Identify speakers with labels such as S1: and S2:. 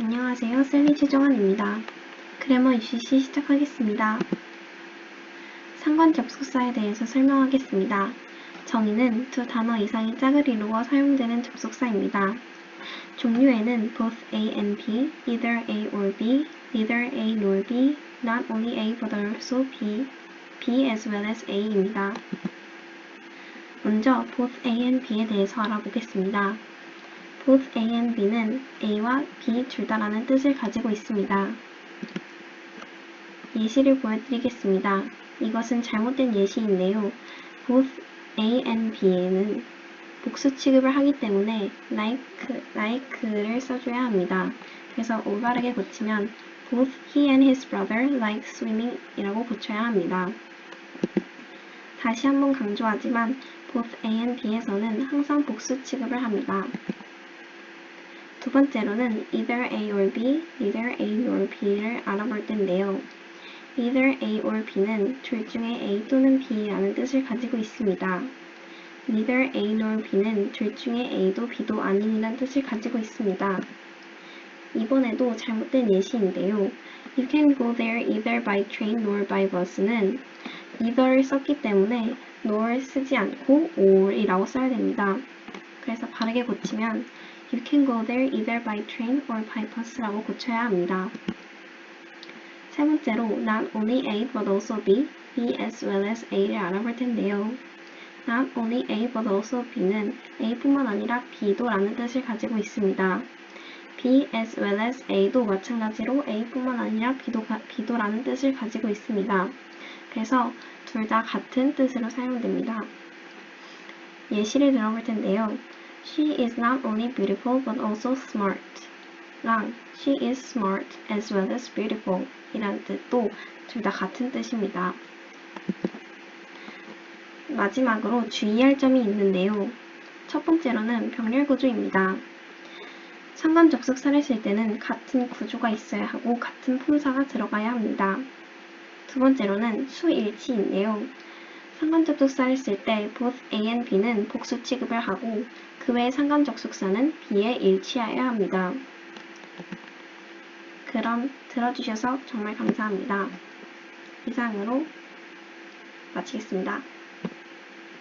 S1: 안녕하세요. 셀리 최정환입니다. 그래머 UCC 시작하겠습니다. 상관 접속사에 대해서 설명하겠습니다. 정의는 두 단어 이상의 짝을 이루어 사용되는 접속사입니다. 종류에는 both A and B, either A or B, neither A nor B, not only A but also B, B as well as A입니다. 먼저 both A and B에 대해서 알아보겠습니다. Both A and B는 A와 B 둘 다라는 뜻을 가지고 있습니다. 예시를 보여드리겠습니다. 이것은 잘못된 예시인데요. both A and B에는 복수 취급을 하기 때문에 like, like를 써줘야 합니다. 그래서 올바르게 고치면 both he and his brother like swimming 이라고 고쳐야 합니다. 다시 한번 강조하지만 both A and B에서는 항상 복수 취급을 합니다. 두 번째로는 either A or B, neither A nor B를 알아볼 텐데요. either A or B는 둘 중에 A 또는 B라는 뜻을 가지고 있습니다. neither A nor B는 둘 중에 A도 B도 아닌이란 뜻을 가지고 있습니다. 이번에도 잘못된 예시인데요. You can go there either by train nor by bus는 either를 썼기 때문에 nor 쓰지 않고 or이라고 써야 됩니다. 그래서 바르게 고치면 You can go there either by train or by bus라고 고쳐야 합니다. 세 번째로 not only A but also B, B as well as A를 알아볼 텐데요. Not only A but also B는 A뿐만 아니라 B도 라는 뜻을 가지고 있습니다. B as well as A도 마찬가지로 A뿐만 아니라 B도, B도 라는 뜻을 가지고 있습니다. 그래서 둘 다 같은 뜻으로 사용됩니다. 예시를 들어볼 텐데요. She is not only beautiful but also smart. 랑 She is smart as well as beautiful 이라는 뜻도 둘 다 같은 뜻입니다. 마지막으로 주의할 점이 있는데요. 첫 번째로는 병렬 구조입니다. 상관 접속 사를 쓸 때는 같은 구조가 있어야 하고 같은 품사가 들어가야 합니다. 두 번째로는 수일치인데요. 상관 접속 사를 쓸 때 both A and B는 복수 취급을 하고 그 외의 상관 접속사는 B에 일치하여야 합니다. 그럼 들어주셔서 정말 감사합니다. 이상으로 마치겠습니다.